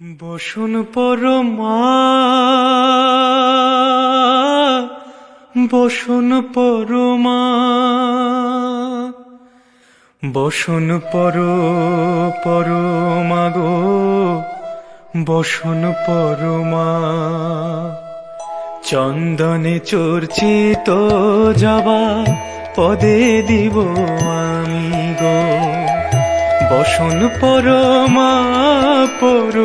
বসন পরমা, বসুন পরমা, বসুন পর, পরমা গো, বসন পরমা। চন্দনে চর্চিত জবা পদে দিব আমি গো। বসন পরমা পর,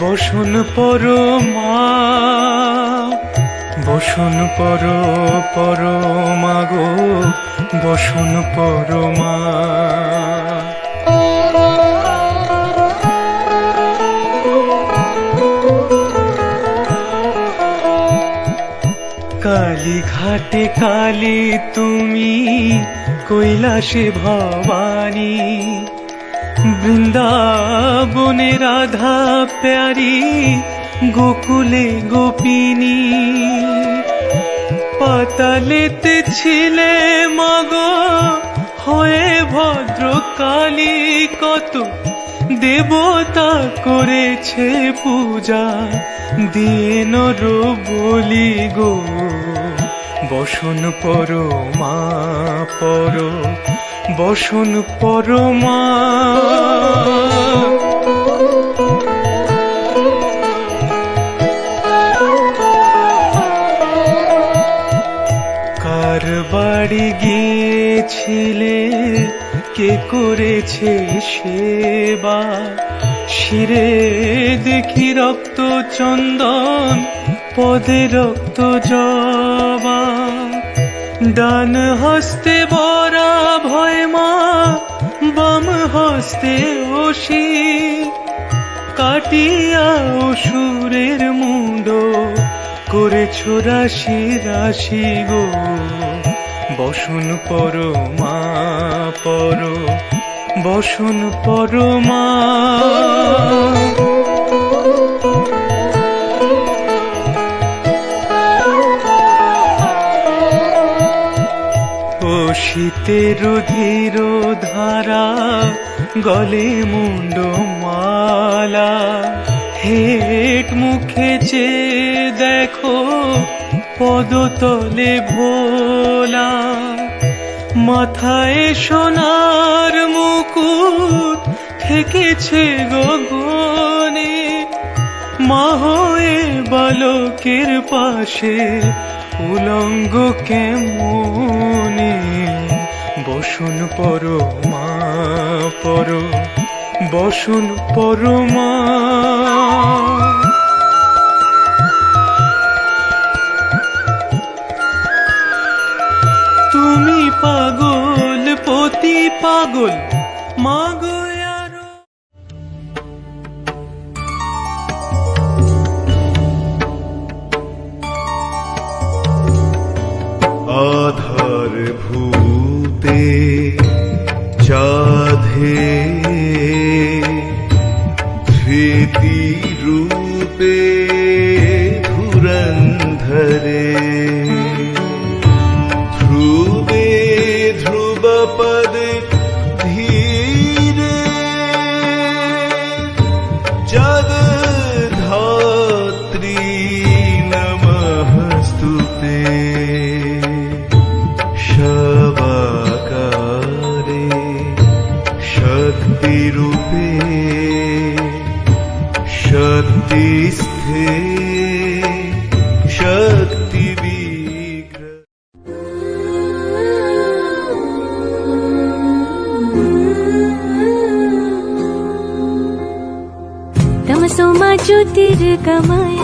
বসন পরমা, বসন পর পরমা গো, বসন পরমা। কালী ঘাটে কালী তুমি, কৈলাসে ভবানী। বৃন্দাবনে রাধা প্যারি, গোকুলে গোপিনী। পাতালেতে ছিলে মগ, হয়ে ভদ্র কালী কত দেবতা করেছে পূজা। দিয়ে নর বলি গো, বসন পর মা পর বসন পরমা। কার বাড়ি গিয়েছিলে? কে করেছে সেবা? শিরে দেখি রক্ত চন্দন, পদে রক্ত জবা। ডান হস্তে বরা ভয় মা, বাম হস্তে ওষি। কাটিয়া অসুরের মুন্ড, করেছ রাশি রাশি গো। বসুন পর মা, পর, বসুন পর মা। শীতের ধীর ধারা, গলে মুন্ড মালা হেট মুখে চে দেখো পদতলে ভোলা। মাথায় সোনার মুকুট ঠেকেছে গগনে মা হয়ে বালকের পাশে উলঙ্গ কেমনে বসুন পর মা পর বসুন পর মা তুমি পাগল পতি পাগল মাগো चार भूते चाधे জ্যোতির্গময়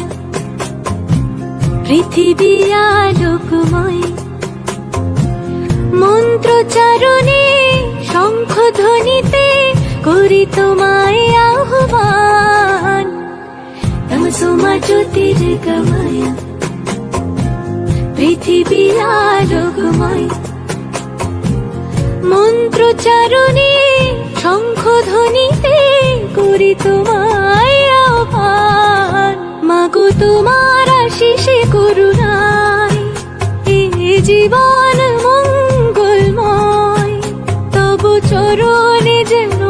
পৃথিবী আলোকময়। মন্ত্রচারণে শঙ্খ ধ্বনিতে করি তোমায় আহ্বান। তমসোমা জ্যোতির্গময় পৃথিবী আলোকময়। মন্ত্রচারণে শঙ্খ ধ্বনিতে করি তোমায় তোমার আশিসে করুণায় এ জীবন মঙ্গলময়। তবু চরণে যেন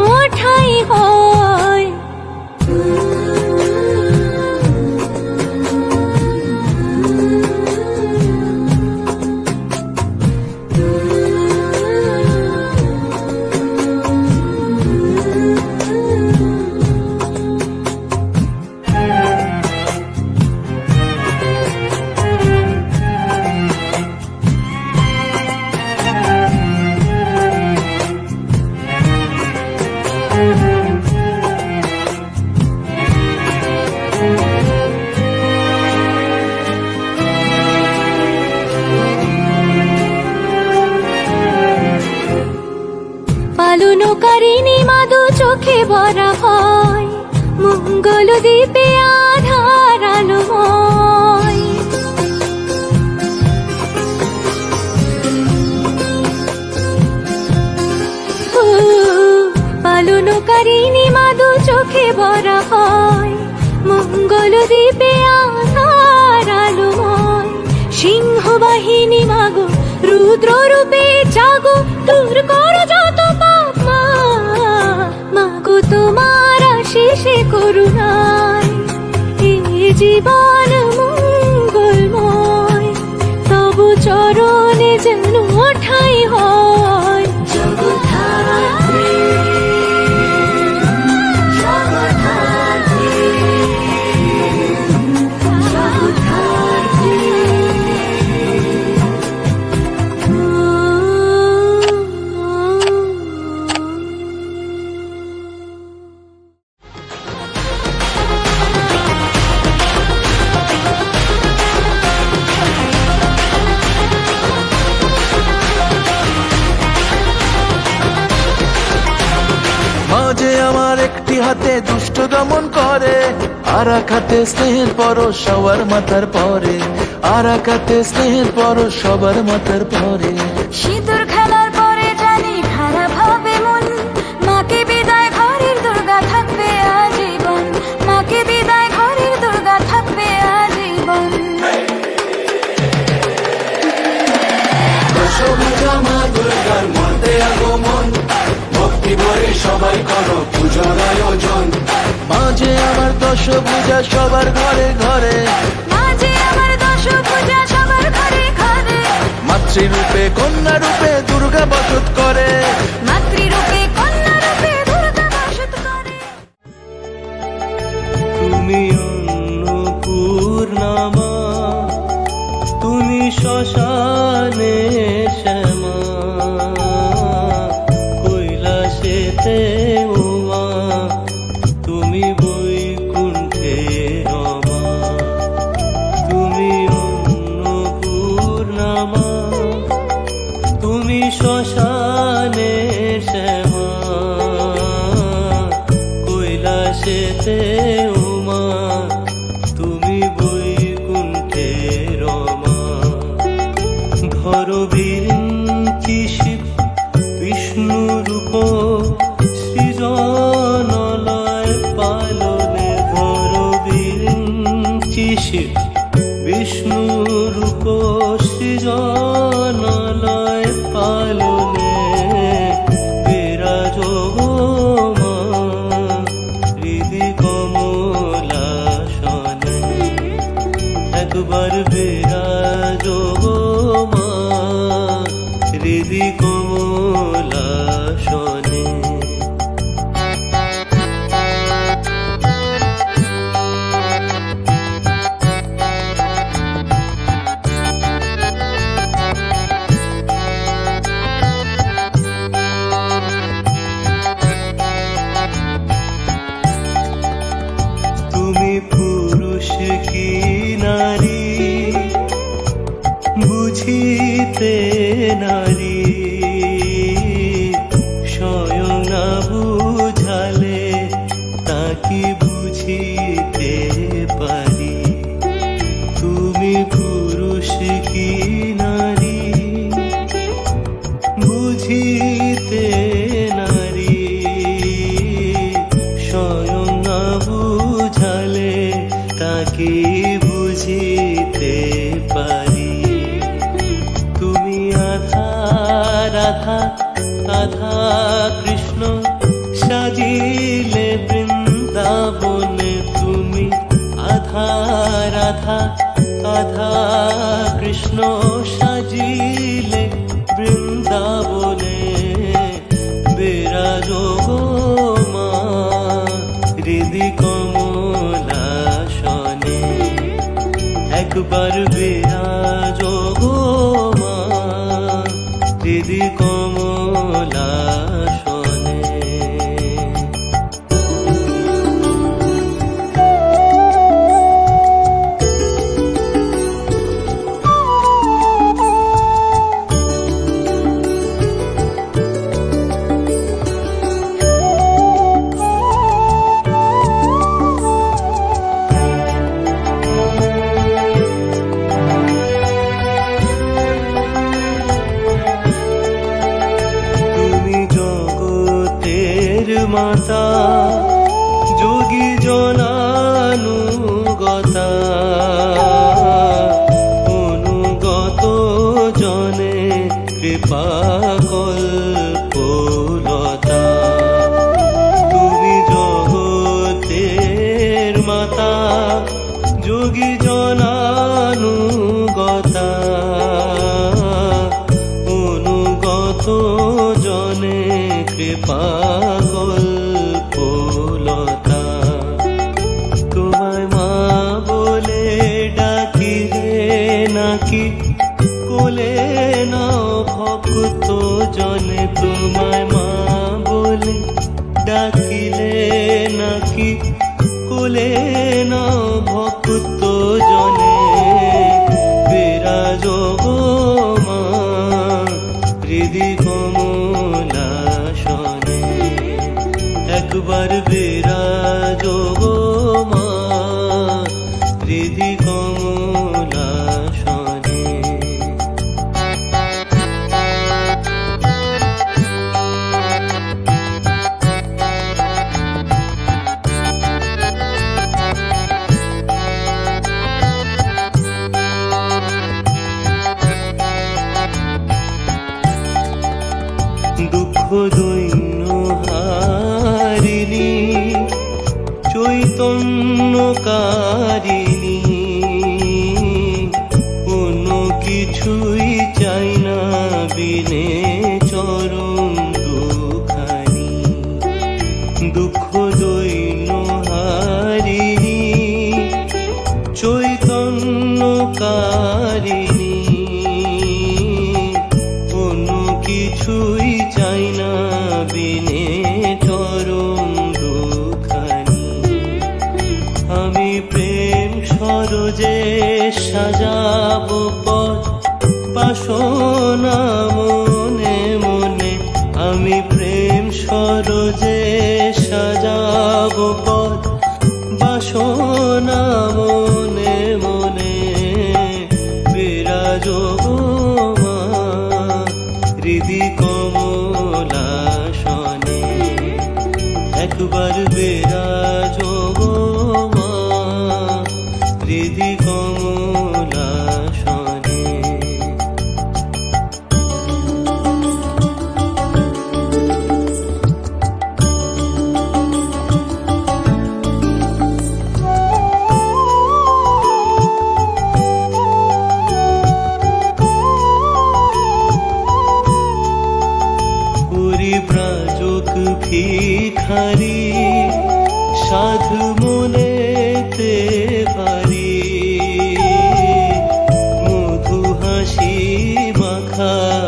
বরা হয় মঙ্গল দ্বীপে আধার পালনকারিণী মাদু চোখে বরা হয় মঙ্গল দ্বীপে আধার আলোময়। সিংহ বাহিনী মাগো রুদ্র রূপে জাগো, দূর করো দমন করে। আর এক হাতে স্নেহের পরশ সবার মাথার পরে। আর এক হাতে স্নেহের পরশ সবার মাথার পরে। সিঁদুর খেলার পরে জানি খারাপ হবে মন। মাকে বিদায় ঘরের দুর্গা থাকবে আজীবন। মাকে বিদায় ঘরের দুর্গা থাকবে আজীবন। সবাই মাঝে আমার দশ পূজা সবার ঘরে ঘরে। মাঝে আমার দশ পূজা সবার ঘরে ঘরে। মাতৃরূপে কন্যা রূপে দুর্গা বসত করে। মাতৃরূপে কন্যা রূপে দুর্গা বাসত করে। তুমি অন্নপূর্ণামা তুমি শ্মশানে কৃষ্ণ সাজিলে বৃন্দাবনে বিরাজ মা হৃদি কমলাসনে। একবার বিরাজ মা হৃদি কমলাসনে 梦。কারিণী কোনো কিছুই চাই না দুখানি। আমি প্রেম সাজাবো একবার বিরাজ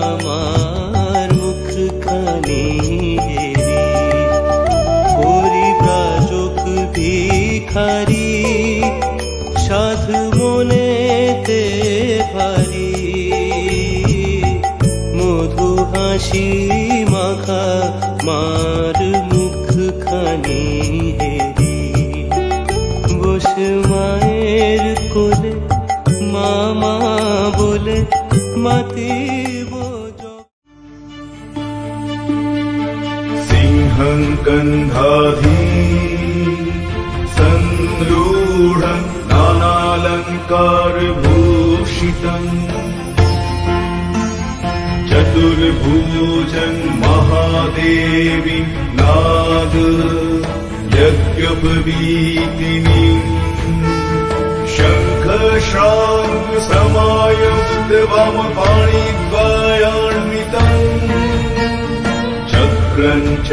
মাখা মার মুখখানি পরিব্রাজক ভিখারি, সাধু মনেতে পারি মধু হাসি মাখা মার মুখখানি হেরি। বসে মায়ের কোলে মামা বলে মাতিব गन्धाधी न्धाधी नानालङ्कारभूषितम्। चतुर्भोजन् महादेवि नाद यज्ञपवीतिनि शङ्खशाङ्कु समायद्वमपाणित्वायान्वितम् च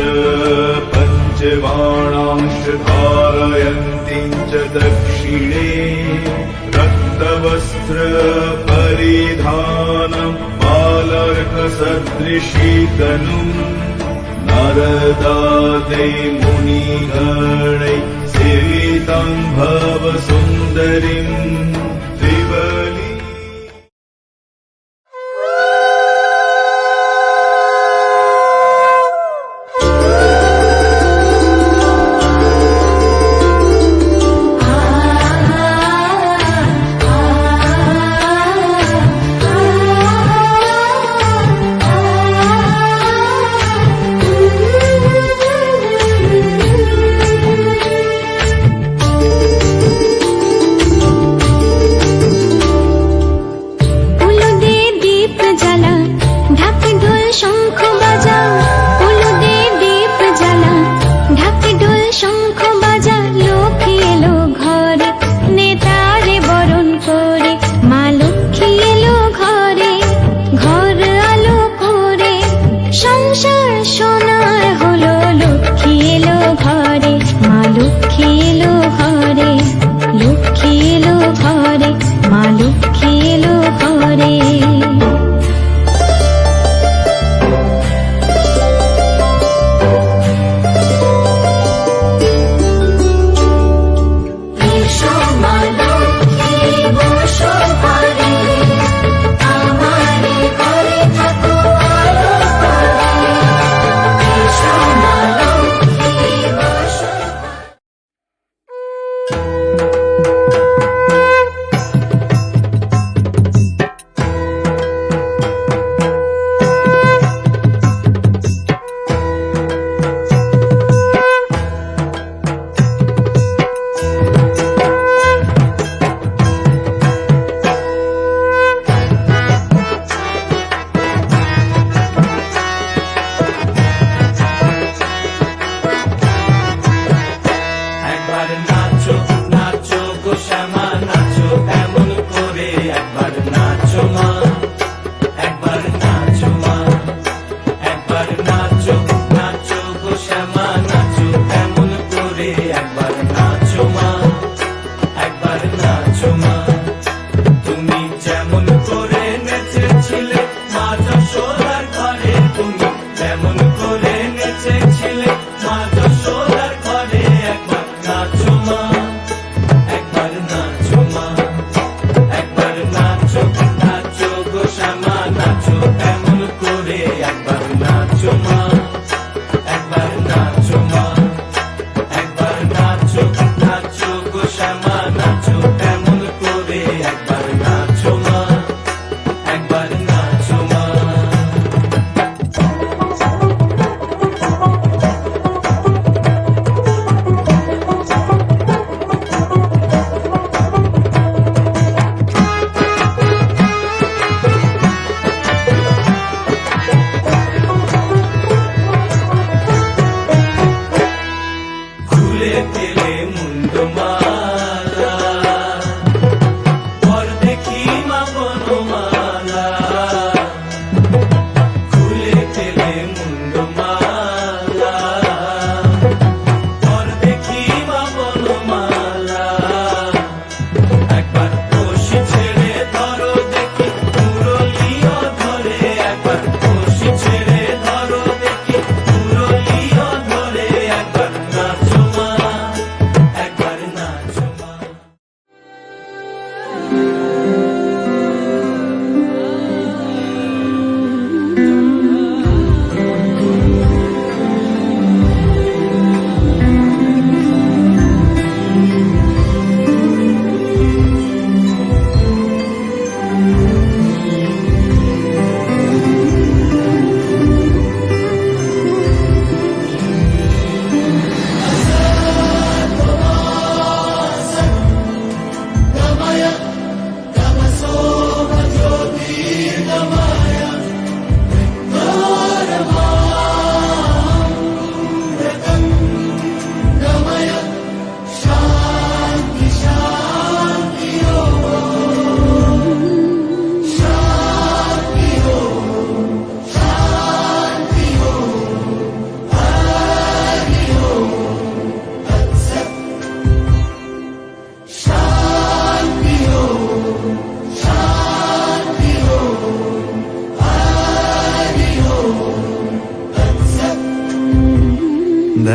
पञ्चबाणांश धारयन्तीं च दक्षिणे रक्तवस्त्रपरिधानं बालर्कसदृशीतनुम् नरदादै मुनिगणै सेवितं भव Bladen. and let